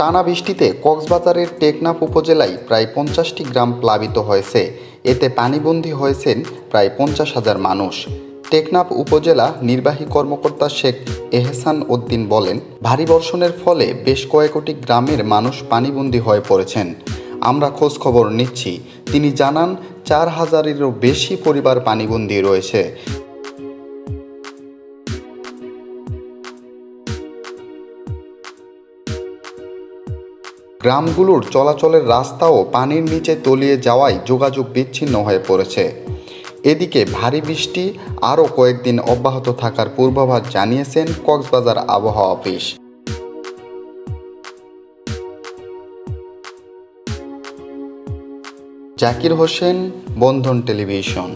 টানা বৃষ্টিতে কক্সবাজারের টেকনাফ উপজেলায় প্রায় পঞ্চাশটি গ্রাম প্লাবিত হয়েছে। এতে পানিবন্দী হয়েছেন প্রায় পঞ্চাশ হাজার মানুষ। টেকনাফ উপজেলা নির্বাহী কর্মকর্তা শেখ এহসান উদ্দিন বলেন, ভারী বর্ষণের ফলে বেশ কয়েকটি গ্রামের মানুষ পানিবন্দী হয়ে পড়েছেন। আমরা খোঁজ খবর নিচ্ছি। তিনি জানান, চার হাজারেরও বেশি পরিবার পানিবন্দী রয়েছে। গ্রামগুলোর চলাচলের রাস্তাও পানির নিচে তলিয়ে যাওয়ায় যোগাযোগ বিচ্ছিন্ন হয়ে পড়েছে। এদিকে ভারী বৃষ্টি আরও কয়েকদিন অব্যাহত থাকার পূর্বাভাস জানিয়েছেন কক্সবাজার আবহাওয়া অফিস। জাকির হোসেন, বন্ধন টেলিভিশন।